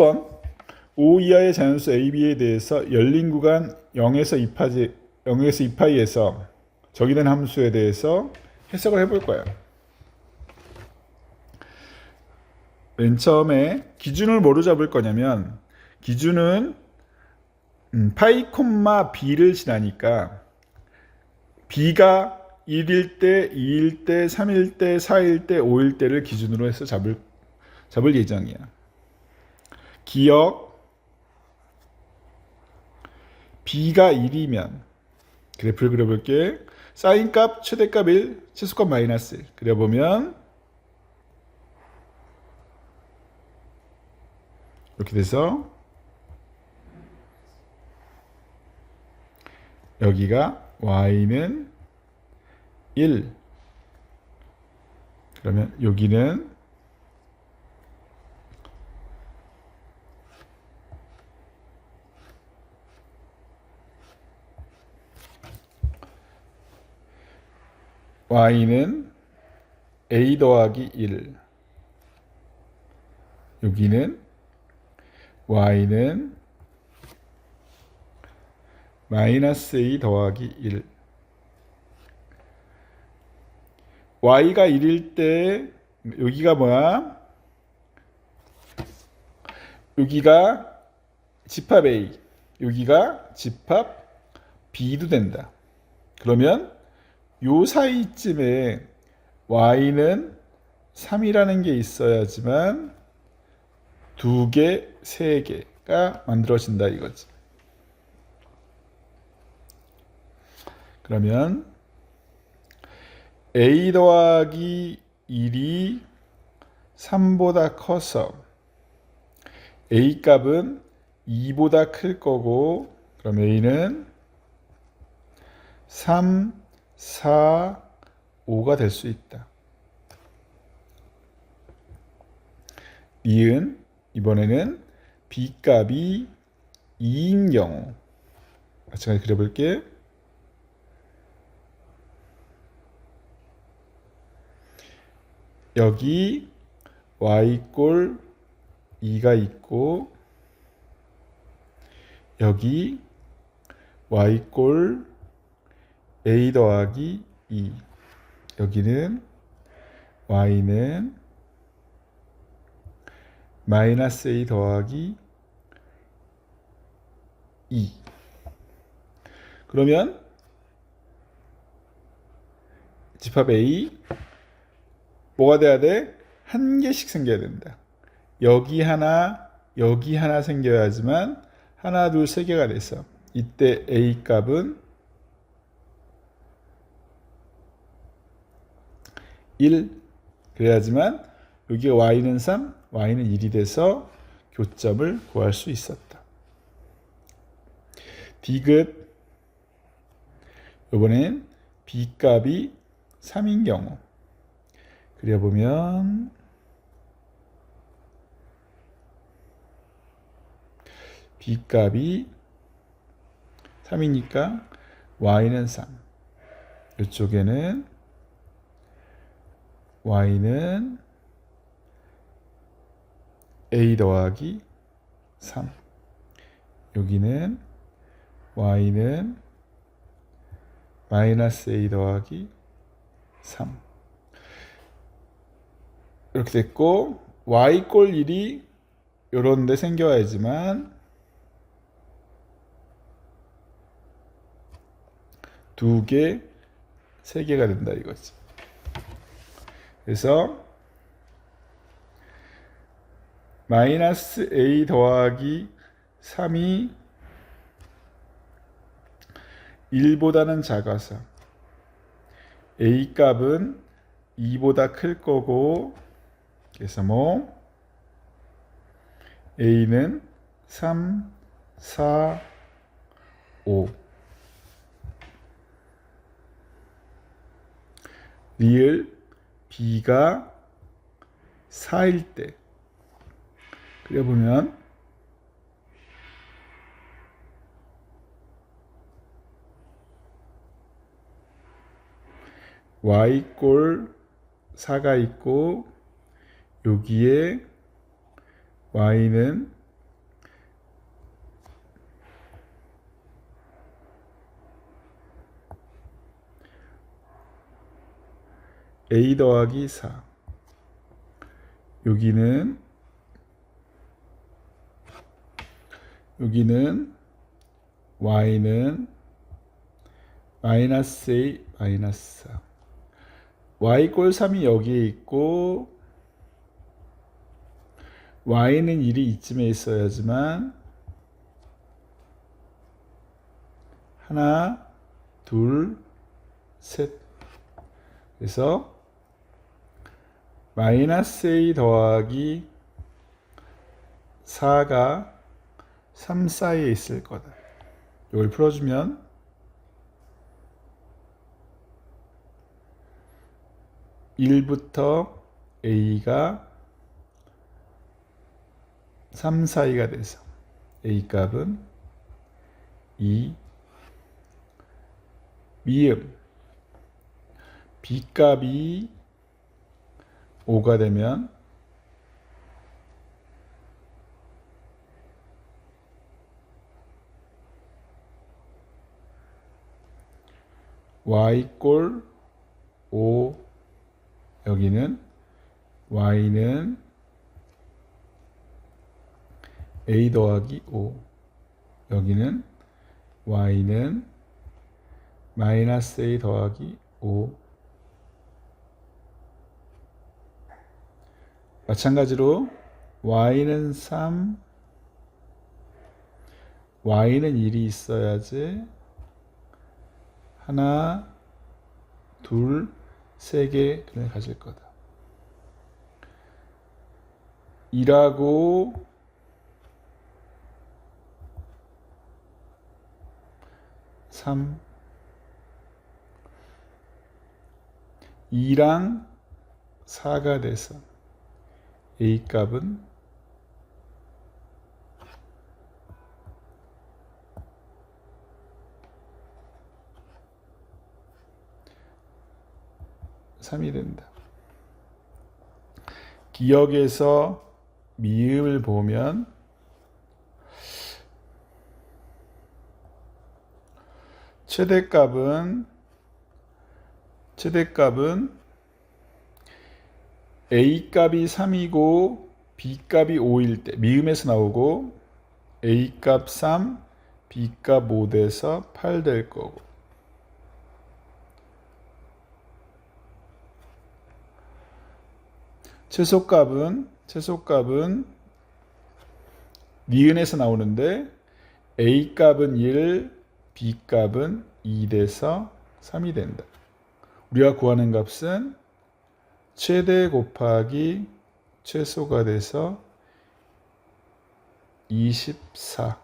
10번 5 이하의 자연수 AB에 대해서 열린 구간 0에서 2파지 0에서 2파이에서 적이된 함수에 대해서 해석을 해볼 거예요. 맨 처음에 기준을 뭐로 잡을 거냐면 기준은 음, 파이 콤마 b를 지나니까 b가 1일 때, 2일 때, 3일 때, 4일 때, 5일 때를 기준으로 해서 잡을 잡을 예정이야. 기억 b가 1이면 그래프를 그려볼게. 사인값 최대값 1, 최소값 마이너스 1. 그려보면 이렇게 돼서 여기가 y는 1 그러면 여기는 y는 a 더하기 1 여기는 y는 마이너스 a 더하기 1 y가 1일 때 여기가 뭐야? 여기가 집합 a 여기가 집합 b도 된다. 그러면 요 사이쯤에 y는 3이라는 게 있어야지만 두 개, 세 개가 만들어진다 이거지. 그러면 a 더하기 1이 3보다 커서 a 값은 2보다 클 거고 그럼 a는 3, 4, 5가 될 수 있다. 니은 이번에는 b 값이 2인 경우 같이 그려볼게. 여기 y꼴 2가 있고 여기 y꼴 a 더하기 2 여기는 y는 마이너스 a 더하기 2 그러면 집합 a 뭐가 돼야 돼? 한 개씩 생겨야 된다. 여기 하나, 여기 하나 생겨야지만 하나, 둘, 세 개가 됐어. 이때 a 값은 1 그래야지만 여기가 y는 3, y는 1이 돼서 교점을 구할 수 있었다. 디귿 이번엔 b 값이 3인 경우 그려보면 b 값이 3이니까 y는 3 이쪽에는 y는 a 더하기 3 여기는 y는 마이너스 a 더하기 3 이렇게 됐고 y 꼴 1이 요런 데 생겨야지만 두 개, 세 개가 된다 이거지. 그래서 마이너스 a 더하기 3이 1보다는 작아서 a 값은 2보다 클 거고 그래서 뭐 a는 3, 4, 5 리을 b가 4일 때. 그려보면 y꼴 4가 있고 여기에 y는 a 더하기 4 여기는 여기는 y는 마이너스 a 마이너스 4 y 꼴 3이 여기에 있고 y는 1이 이쯤에 있어야지만 하나 둘셋. 그래서 마이너스 a 더하기 4가 3 사이에 있을 거다. 이걸 풀어주면 일부터 a가 3 사이가 돼서 a 값은 2 미음 b 값이 5가 되면 y 꼴 5 여기는 y는 a 더하기 5 여기는 y는 마이너스 a 더하기 5 마찬가지로 y는 3 y는 1이 있어야지. 하나 둘 세 개를 가질 거다. 2하고 3 2랑 4가 돼서 A 값은 삼이 된다. 기억에서 미음을 보면 최대값은 최대값은 A 값이 3이고 B 값이 5일 때 미음에서 나오고 A 값 3, B 값 5 돼서 8 될 거고 최소값은 최소값은 니은에서 나오는데 A 값은 1, B 값은 2 돼서 3이 된다. 우리가 구하는 값은 최대 곱하기 최소가 돼서 24